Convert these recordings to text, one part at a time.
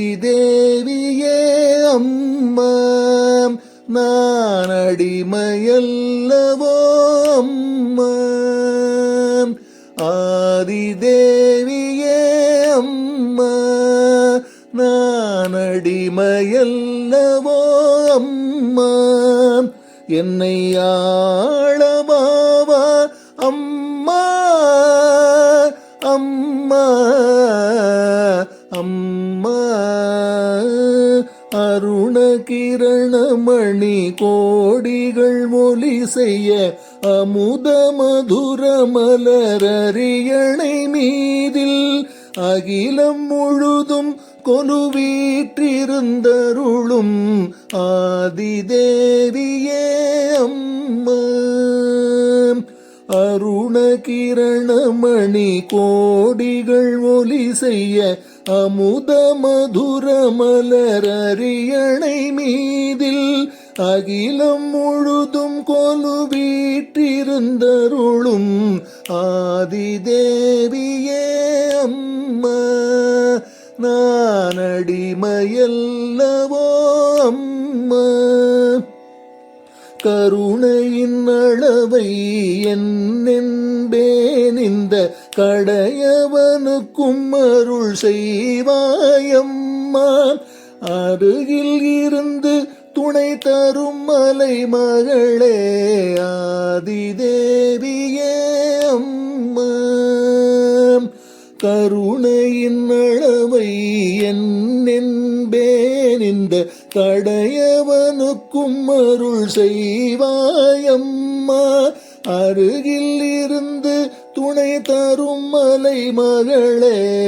ஆதிதேவியே அம்மா நான் அடிமையல்லவோ அம்மா ஆதிதேவியே அம்மா நான் அடிமையல்லவோ அம்மா என்னை ஆளவாவா அம்மா அருண கிரணமணி கோடிகள் மொழி செய்ய அமுத மதுர மலரறியணை மீதில் அகிலம் முழுதும் கொலுவீற்றிருந்தருளும் ஆதிதேவியே அம்மா. குணகிரணமணி கோடிகள் ஒலி செய்ய அமுத மதுர மலரறியணை மீதில் அகிலம் முழுதும் கொலு கொலுவீற்றிருந்தருளும் ஆதிதேவியே அம்மா. நான் அடிமையல்லவோ அம்மா. கருணையின் அளவை என்னென்பேன் இந்த கடையவனுக்கும் அருள் செய்வாயம்மா. அருகில் இருந்து துணை தரும் மலை மகளே ஆதிதேவியே அம்மா. கருணையின் அளவை என்னென்பேன் இந்த கடையவன் கடையவனுக்கும் அருள் செய்வாயம்மா. அருகில் இருந்து துணை தரும் மலை மகளே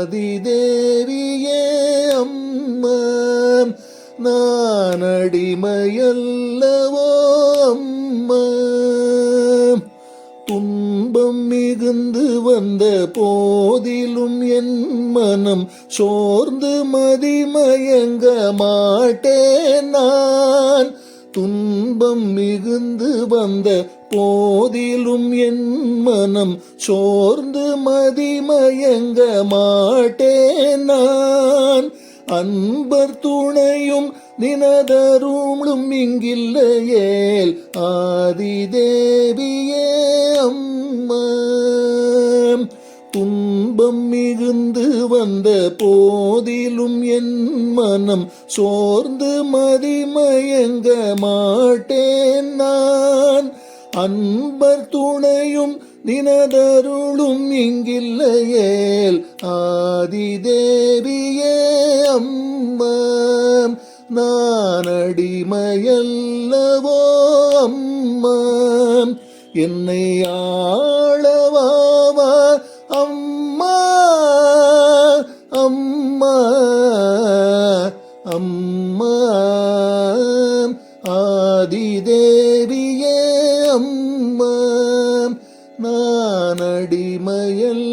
ஆதிதேவியே அம்மா. நான் அடிமையல்ல மிகுந்து வந்த போதிலும் என் மனம் சோர்ந்து மதிமயங்க மாட்டேன் நான். துன்பம் மிகுந்து வந்த போதிலும் என் மனம் சோர்ந்து மதிமயங்க மாட்டேன் நான். அன்பர் துணையும் நினதருளும் இங்கில்லையேல் ஆதி தேவியே அம்மா. துன்பம் மிகுந்து வந்த போதிலும் என் மனம் சோர்ந்து மதிமயங்க மாட்டேன் நான். அன்பர் துணையும் தினதருளும் இங்கில்லையேல் ஆதிதேவியே அம்மம் நான் அடிமையல்லவோ அம்மம் என்னை ஆளவாவா அம்மா. ஆதிதேவியே அம்மா நானடிமயல்